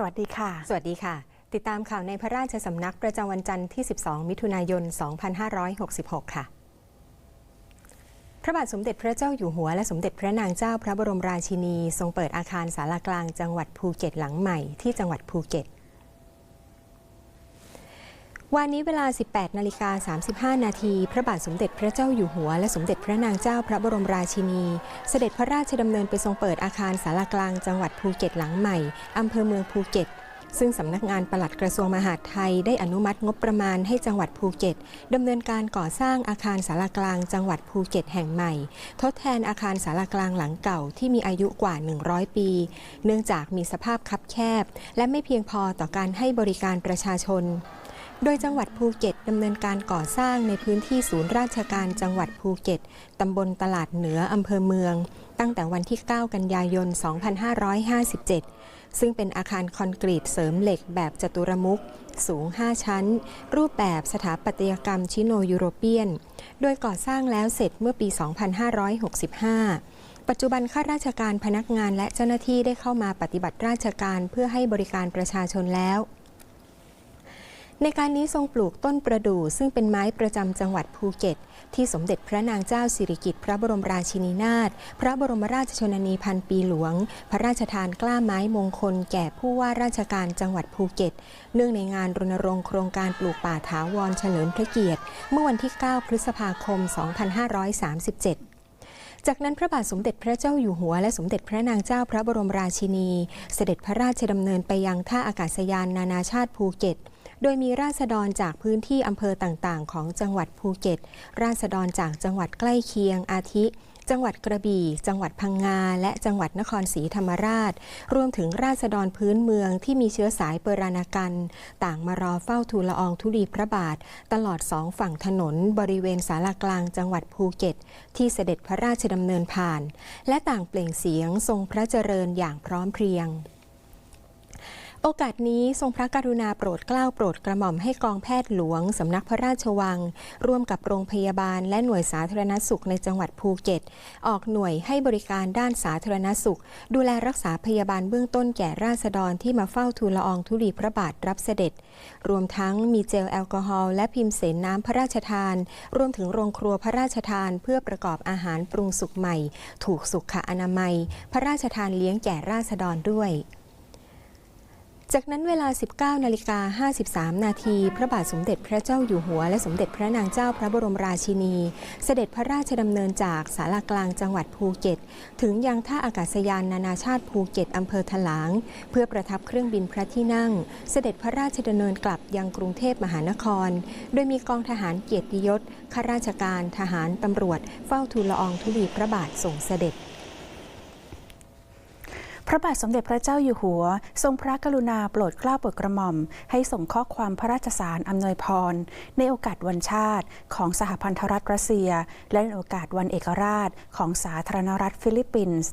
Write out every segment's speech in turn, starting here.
สวัสดีค่ะ สวัสดีค่ะ ติดตามข่าวในพระราชสำนักประจำวันจันทร์ที่ 12 มิถุนายน 2566 ค่ะพระบาทสมเด็จพระเจ้าอยู่หัวและสมเด็จพระนางเจ้าพระบรมราชินี ทรงเปิดอาคารสารากลางจังหวัดภูเก็ตหลังใหม่ที่จังหวัดภูเก็ต วันนี้เวลา 18 นาฬิกา 35 นาที พระบาทสมเด็จพระเจ้าอยู่หัว และสมเด็จพระนางเจ้าพระบรมราชินี เสด็จพระราชดำเนินไปทรงเปิดอาคารสารากลางจังหวัดภูเก็ตหลังใหม่ อำเภอเมืองภูเก็ต ซึ่งสำนักงานปลัดกระทรวงมหาดไทยได้อนุมัติงบประมาณให้จังหวัดภูเก็ตดำเนินการก่อสร้างอาคารสารากลางจังหวัดภูเก็ตแห่งใหม่ ทดแทนอาคารสารากลางหลังเก่าที่มีอายุกว่า 100 ปี เนื่องจากมีสภาพคับแคบ และไม่เพียงพอต่อการให้บริการประชาชน โดยจังหวัดภูเก็ตดำเนินการก่อสร้างในพื้นที่ศูนย์ราชการจังหวัดภูเก็ต ตำบลตลาดเหนืออำเภอเมือง ตั้งแต่วันที่ 9 กันยายน 2557 ซึ่งเป็นอาคารคอนกรีตเสริมเหล็กแบบจตุรมุขสูง 5 ชั้น รูปแบบสถาปัตยกรรมชิโนยูโรเปียน โดยก่อสร้างแล้วเสร็จเมื่อปี 2565ปัจจุบันข้าราชการพนักงานและเจ้าหน้าที่ได้เข้ามาปฏิบัติราชการเพื่อให้บริการประชาชนแล้ว ในการนี้ทรงปลูกต้นประดู่ซึ่งเป็นไม้ประจำจังหวัดภูเก็ต ที่สมเด็จพระนางเจ้าสิริกิติ์พระบรมราชินีนาถพระบรมราชชนนีพันปีหลวง พระราชทานกล้าไม้มงคล แก่ผู้ว่าราชการจังหวัดภูเก็ต เนื่องในงานรณรงค์โครงการปลูกป่าถาวรเฉลิมพระเกียรติ เมื่อวันที่ 9 พฤษภาคม 2537จากนั้นพระบาทสมเด็จพระเจ้าอยู่หัว และสมเด็จพระนางเจ้าพระบรมราชินี เสด็จพระราชดำเนินไปยังท่าอากาศยานนานาชาติภูเก็ต โดยมีราษฎรจากพื้นที่อำเภอต่างๆ ของจังหวัดภูเก็ต ราษฎรจากจังหวัดใกล้เคียงอาทิ จังหวัดกระบี่ จังหวัดพังงา และจังหวัดนครศรีธรรมราช รวมถึงราษฎรพื้นเมืองที่มีเชื้อสายเปรานากัน ต่างมารอเฝ้าทูลละอองธุลีพระบาท ตลอดสองฝั่งถนน บริเวณศาลากลางจังหวัดภูเก็ต ที่เสด็จพระราชดำเนินผ่าน และต่างเปล่งเสียงทรงพระเจริญอย่างพร้อมเพรียง โอกาสนี้ทรงพระกรุณาโปรดเกล้าโปรดกระหม่อมให้กองแพทย์หลวง สำนักพระราชวัง ร่วมกับโรงพยาบาล และหน่วยสาธารณสุขในจังหวัดภูเก็ต ออกหน่วยให้บริการด้านสาธารณสุข ดูแลรักษาพยาบาลเบื้องต้นแก่ราษฎรที่มาเฝ้าทูลละอองธุลีพระบาทรับเสด็จ รวมทั้งมีเจลแอลกอฮอล์และพิมพ์เสนน้ำพระราชทาน รวมถึงโรงครัวพระราชทาน เพื่อประกอบอาหารปรุงสุกใหม่ ถูกสุขอนามัย พระราชทานเลี้ยงแก่ราษฎรด้วย จากนั้นเวลา 19นาฬิกา53 นาที พระบาทสมเด็จพระเจ้าอยู่หัว และสมเด็จพระนางเจ้าพระบรมราชินี เสด็จพระราชดำเนินจากศาลากลางจังหวัดภูเก็ต ถึงยังท่าอากาศยานนานาชาติภูเก็ตอำเภอถลาง เพื่อประทับเครื่องบินพระที่นั่ง เสด็จพระราชดำเนินกลับยังกรุงเทพมหานคร โดยมีกองทหารเกียรติยศข้าราชการทหารตำรวจ เฝ้าทูลละอองธุลีพระบาทส่งเสด็จ พระบาทสมเด็จพระเจ้าอยู่หัว ทรงพระกรุณาโปรดเกล้าโปรดกระหม่อม ให้ส่งข้อความพระราชสารอำนวยพร ในโอกาสวันชาติของสหพันธรัฐรัสเซีย และในโอกาสวันเอกราชของสาธารณรัฐฟิลิปปินส์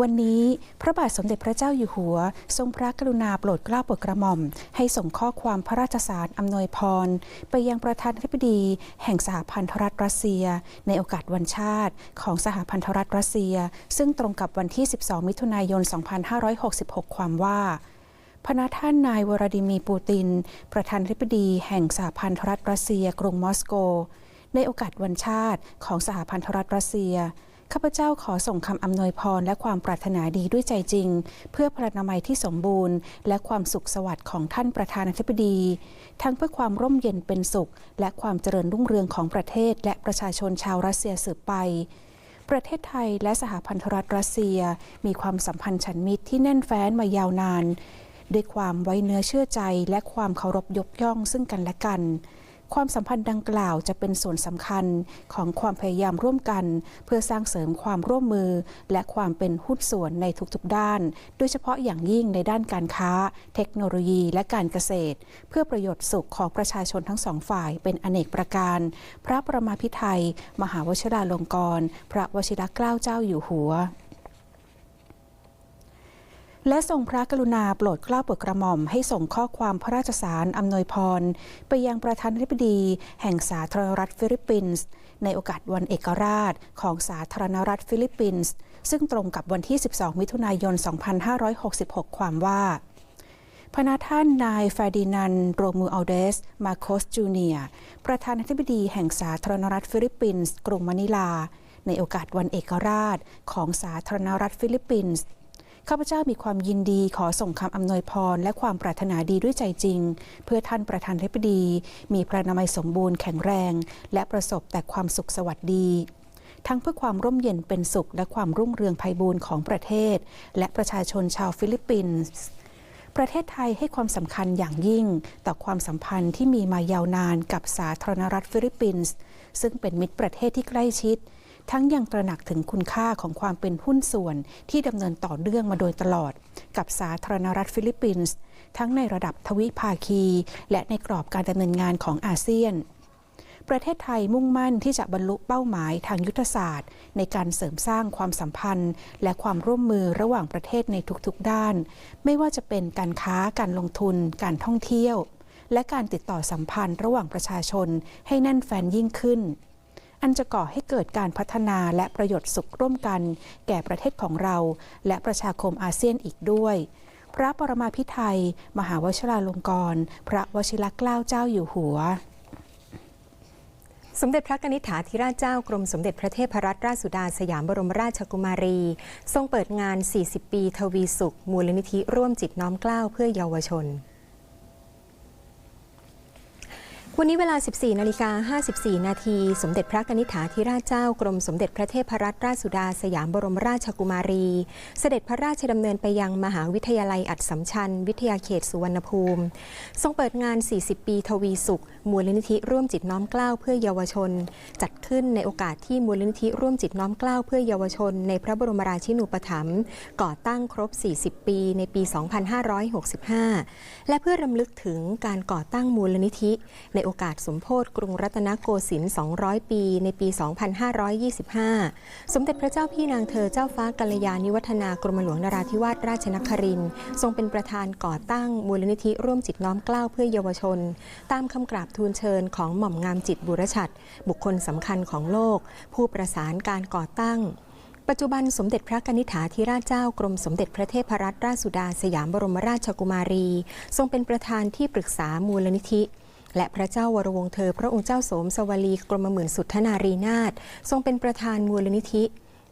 วันนี้พระบาทสมเด็จพระเจ้าอยู่หัว ทรงพระกรุณาโปรดเกล้าโปรดกระหม่อม ให้ส่งข้อความพระราชสารอำนวยพร ไปยังประธานาธิบดี แห่งสหพันธรัฐรัสเซีย ในโอกาสวันชาติของสหพันธรัฐรัสเซีย ซึ่งตรงกับวันที่ 12 มิถุนายน 2566 ความว่าพระนาท่านนายวลาดิมีร์ปูติน ประธานาธิบดี แห่งสหพันธรัฐรัสเซีย กรุงมอสโก ในโอกาสวันชาติของสหพันธรัฐรัสเซีย ข้าพเจ้าขอส่งคำอำนวยพรและความปรารถนาดีด้วยใจจริง เพื่อพระนามัยที่สมบูรณ์ และความสุขสวัสดิ์ของท่านประธานาธิบดี ทั้งเพื่อความร่มเย็นเป็นสุข และความเจริญรุ่งเรืองของประเทศ และประชาชนชาวรัสเซียสืบไป ประเทศไทยและสหพันธรัฐรัสเซีย มีความสัมพันธ์ฉันมิตรที่แน่นแฟ้นมายาวนาน ด้วยความไว้เนื้อเชื่อใจและความเคารพยกย่องซึ่งกันและกัน ความสัมพันธ์ดังกล่าวจะเป็นส่วนสำคัญของความพยายามร่วมกัน เพื่อสร้างเสริมความร่วมมือ และความเป็นหุ้นส่วนในทุกๆด้าน โดยเฉพาะอย่างยิ่งในด้านการค้า เทคโนโลยีและการเกษตร เพื่อประโยชน์สุขของประชาชนทั้งสองฝ่ายเป็นอเนกประการ พระประมาพิไทย มหาวชิราลงกรณพระวชิรเกล้าเจ้าอยู่หัว และทรงพระกรุณาโปรดเกล้าโปรดกระหม่อมให้ส่งข้อความพระราชสารอำนวยพร ไปยังประธานาธิบดี แห่งสาธารณรัฐฟิลิปปินส์ ในโอกาสวันเอกราชของสาธารณรัฐฟิลิปปินส์ ซึ่งตรงกับวันที่ 12 มิถุนายน 2566 ความว่า พระนาท่านนายฟาดินันโรมูอัลเดส มาโคสจูเนียประธานาธิบดีแห่งสาธารณรัฐฟิลิปปินส์ กรุงมะนิลา ในโอกาสวันเอกราชของสาธารณรัฐฟิลิปปินส์ ข้าพเจ้ามีความยินดีขอส่งคำอำนวยพร และความปรารถนาดีด้วยใจจริง เพื่อท่านประธานาธิบดี มีพระนามัยสมบูรณ์แข็งแรง และประสบแต่ความสุขสวัสดี ทั้งเพื่อความร่มเย็นเป็นสุข และความรุ่งเรืองไพบูรณ์ของประเทศ และประชาชนชาวฟิลิปปินส์ประเทศไทยให้ความสำคัญอย่างยิ่ง ต่อความสัมพันธ์ที่มีมายาวนานกับสาธารณรัฐฟิลิปปินส์ ซึ่งเป็นมิตรประเทศที่ใกล้ชิด ทั้งยังตระหนักถึงคุณค่าของความเป็นหุ้นส่วนที่ดำเนินต่อเนื่องมาโดยตลอด กับสาธารณรัฐฟิลิปปินส์ทั้งในระดับทวิภาคี และในกรอบการดำเนินงานของอาเซียนประเทศไทยมุ่งมั่นที่จะบรรลุเป้าหมายทางยุทธศาสตร์ ในการเสริมสร้างความสัมพันธ์ และความร่วมมือระหว่างประเทศในทุกๆด้าน ไม่ว่าจะเป็นการค้าการลงทุน การท่องเที่ยว และการติดต่อสัมพันธ์ระหว่างประชาชนให้แน่นแฟนยิ่งขึ้น อันจะก่อให้เกิดการพัฒนาและประโยชน์สุขร่วมกัน แก่ประเทศของเรา และประชาคมอาเซียนอีกด้วยพระปรมาภิไธยมหาวชิราลงกรณพระวชิรเกล้าเจ้าอยู่หัว สมเด็จพระนิษฐาธิราชเจ้ากรมสมเด็จพระเทพรัตนราชสุดาสยามบรมราชกุมารี ทรงเปิดงาน 40 ปี ทวีสุข มูลนิธิร่วมจิตน้อมเกล้าเพื่อเยาวชน วันนี้เวลา 14 นาฬิกา 54 นาที สมเด็จพระนิษฐาธิราชเจ้ากรมสมเด็จพระเทพรัตนราชสุดาสยามบรมราชกุมารี เสด็จพระราชดำเนินไปยังมหาวิทยาลัยอัดสัมชัญ วิทยาเขตสุวรรณภูมิ ทรงเปิดงาน 40 ปีทวีสุข มูลนิธิร่วมจิตน้อมเกล้าเพื่อเยาวชน จัดขึ้นในโอกาสที่มูลนิธิร่วมจิตน้อมเกล้าเพื่อเยาวชน ในพระบรมราชินูปถัมภ์ก่อตั้งครบ 40 ปีในปี 2565 และเพื่อรำลึกถึงการก่อตั้งมูลนิธิในโอกาสสมโภชกรุงรัตนโกสินทร์ 200 ปี ในปี 2525 สมเด็จพระเจ้าพี่นางเธอเจ้าฟ้ากัลยาณิวัฒนากรมหลวงนราธิวาสราชนครินทร์ทรงเป็นประธานก่อตั้งมูลนิธิร่วมจิตน้อมเกล้าเพื่อเยาวชน ตามคำกราบทูลเชิญของหม่อมงามจิตบุรชัด บุคคลสำคัญของโลก ผู้ประสานการก่อตั้งปัจจุบันสมเด็จพระกนิษฐาธิราชเจ้ากรมสมเด็จพระเทพรัตนราชสุดาสยามบรมราชกุมารี ทรงเป็นประธานที่ปรึกษามูลนิธิ และพระเจ้าวรวงเธอ พระองค์เจ้าโสมสวลีกรมหมื่นสุทธนารีนาถทรงเป็นประธานมูลนิธิ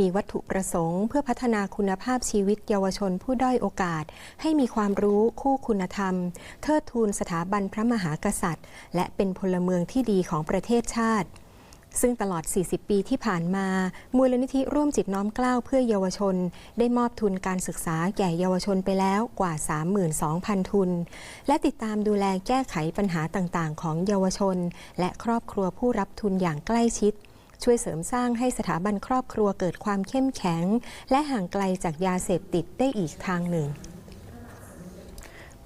มีวัตถุประสงค์ เพื่อพัฒนาคุณภาพชีวิตเยาวชนผู้ด้อยโอกาส ให้มีความรู้คู่คุณธรรม เทิดทูนสถาบันพระมหากษัตริย์ และเป็นพลเมืองที่ดีของประเทศชาติ ซึ่งตลอด 40 ปีที่ผ่านมา มูลนิธิร่วมจิตน้อมกล้าวเพื่อเยาวชน ได้มอบทุนการศึกษาแก่เยาวชนไปแล้วกว่า 32,000 ทุน และติดตามดูแลแก้ไขปัญหาต่างๆ ของเยาวชน และครอบครัวผู้รับทุนอย่างใกล้ชิด ช่วยเสริมสร้างให้สถาบันครอบครัวเกิดความเข้มแข็ง และห่างไกลจากยาเสพติดได้อีกทางหนึ่ง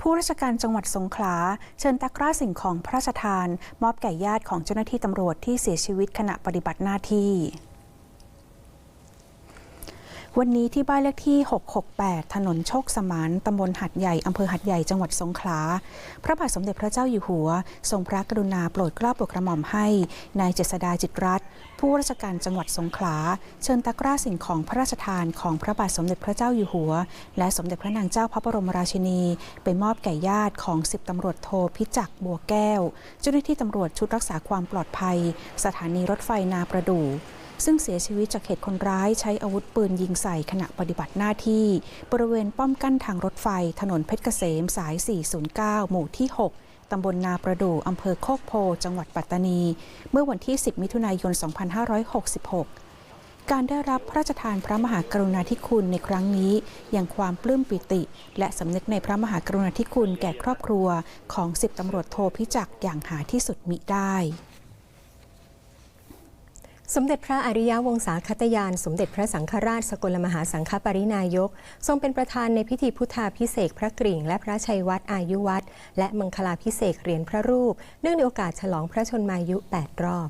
ผู้ราชการจังหวัดสงขลา เชิญตะกร้าสิ่งของพระราชทาน มอบแก่ญาติของเจ้าหน้าที่ตำรวจที่เสียชีวิตขณะปฏิบัติหน้าที่ วันนี้ที่บ้านเลขที่ 668 ถนนโชคสมานตำบลหัดใหญ่อำเภอหัดใหญ่จังหวัดสงขลา พระบาทสมเด็จพระเจ้าอยู่หัว ทรงพระกรุณาโปรดเกล้าโปรดกระหม่อมให้ นายเจษดาจิตรัตน์ผู้ราชการจังหวัดสงขลา เชิญตะกร้าสิ่งของพระราชทานของพระบาทสมเด็จพระเจ้าอยู่หัว และสมเด็จพระนางเจ้าพระบรมราชินี ไปมอบแก่ญาติของสิบตำรวจโทพิจักบัวแก้ว เจ้าหน้าที่ตำรวจชุดรักษาความปลอดภัย สถานีรถไฟนาประดู่ ซึ่งเสียชีวิตจากเหตุคนร้ายใช้อาวุธปืนยิงใส่ขณะปฏิบัติหน้าที่ บริเวณป้อมกั้นทางรถไฟ ถนนเพชรเกษมสาย 409 หมู่ที่ 6ตำบลนาประดู่อำเภอโคกโพ จังหวัดปัตตานี เมื่อวันที่ 10 มิถุนายน 2566 การได้รับพระราชทานพระมหากรุณาธิคุณในครั้งนี้ ยังความปลื้มปิติ และสำนึกในพระมหากรุณาธิคุณแก่ครอบครัวของสิบตำรวจโทพิจักอย่างหาที่สุดมิได้ สมเด็จพระอริยวงศาคตยาน สมเด็จพระสังฆราชสกลมหาสังฆปรินายก ทรงเป็นประธานในพิธีพุทธาพิเศษพระกริ่ง และพระชัยวัดอายุวัดและมังคลาพิเศษเหรียญพระรูป เนื่องในโอกาสฉลองพระชนมายุ 8 รอบ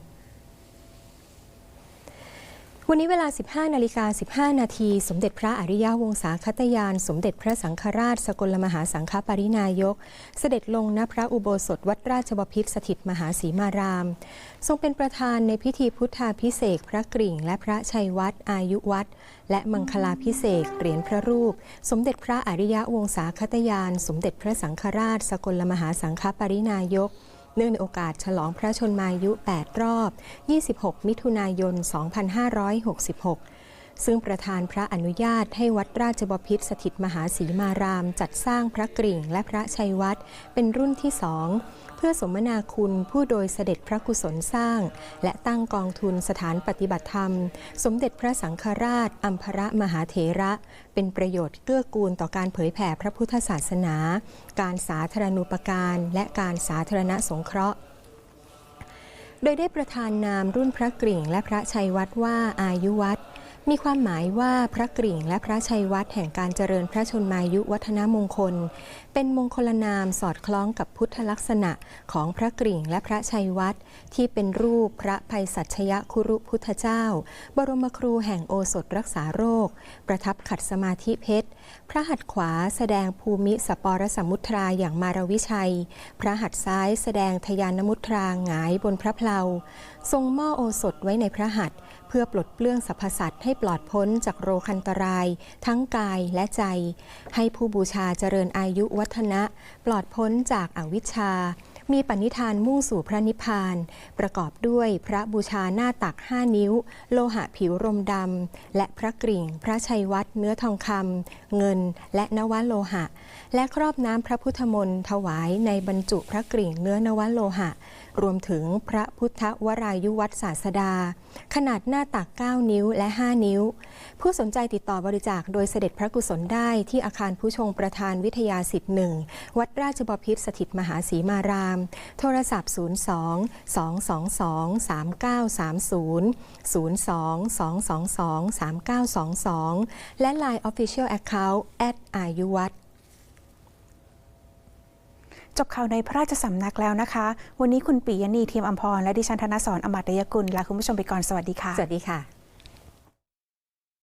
วันนี้เวลา 15นาฬิกา15 นาที สมเด็จพระอริยวงศาคตยาน สมเด็จพระสังฆราช สกลมหาสังฆปรินายก เสด็จลงณพระอุโบสถวัดราชบพิตรสถิตมหาสีมาราม ทรงเป็นประธานในพิธีพุทธาพิเศษพระกริ่ง และพระชัยวัดอายุวัดและมังคลาพิเศษเหรียญพระรูป สมเด็จพระอริยวงศาคตยาน สมเด็จพระสังฆราช สกลมหาสังฆปรินายก เนื่องในโอกาสฉลองพระชนมายุ 8 รอบ 26 มิถุนายน 2566 ซึ่งประธานพระอนุญาตให้วัดราชบพิตรสถิตมหาศรีมาราม จัดสร้างพระกริ่งและพระชัยวัดเป็นรุ่นที่สองเพื่อสมนาคุณผู้โดยเสด็จพระกุศลสร้าง และตั้งกองทุนสถานปฏิบัติธรรม สมเด็จพระสังฆราชอัมพระมหาเถระ เป็นประโยชน์เกื้อกูลต่อการเผยแผ่พระพุทธศาสนา การสาธารณูปการและการสาธารณสงเคราะห์โดยได้ประธานนามรุ่นพระกริ่งและพระชัยวัดว่าอายุวัด มีความหมายว่าพระกริ่งและพระชัยวัดแห่งการเจริญพระชนมายุวัฒนมงคล เป็นมงคลนามสอดคล้องกับพุทธลักษณะของพระกริ่งและพระชัยวัดที่เป็นรูปพระภัยสัชยคุรุพุทธเจ้า บรมครูแห่งโอสถรักษาโรค ประทับขัดสมาธิเพชร พระหัตถ์ขวาแสดงภูมิสปรสมุทราอย่างมารวิชัย พระหัตถ์ซ้ายแสดงทยานมุตราหงายบนพระเพลาทรงหม้อโอสถไว้ในพระหัตถ์ เพื่อปลดเปลื้องสรรพสัตว์ให้ปลอดพ้นจากโรคันตราย ทั้งกายและใจ ให้ผู้บูชาเจริญอายุวัฒนะ ปลอดพ้นจากอาวิชชา มีปณิธานมุ่งสู่พระนิพพาน ประกอบด้วยพระบูชาหน้าตัก5นิ้ว โลหะผิวรมดำ และพระกริ่ง พระชัยวัดเนื้อทองคำเงิน และนวโลหะ และครอบน้ำพระพุทธมนต์ถวายในบรรจุพระกริ่งเนื้อนวโลหะ รวมถึงพระพุทธวรายุวัตศาสดา ขนาดหน้าตัก 9 นิ้วและ 5 นิ้ว ผู้สนใจติดต่อบริจาคโดยเสด็จพระกุศลได้ที่อาคารผู้ชงประธานวิทยาสิทธิ์หนึ่งวัดราชบพิตรสถิตมหาศรีมาราม โทรศัพท์ 02 222 3930 02 222 3922 และ Line Official Account อายุวัด จบข่าวในพระราชสำนักแล้วนะคะ วันนี้คุณปียนีทีมอัมพรและดิฉันธนสรอมตยกุลลาคุณผู้ชมไปก่อนสวัสดีค่ะ สวัสดีค่ะ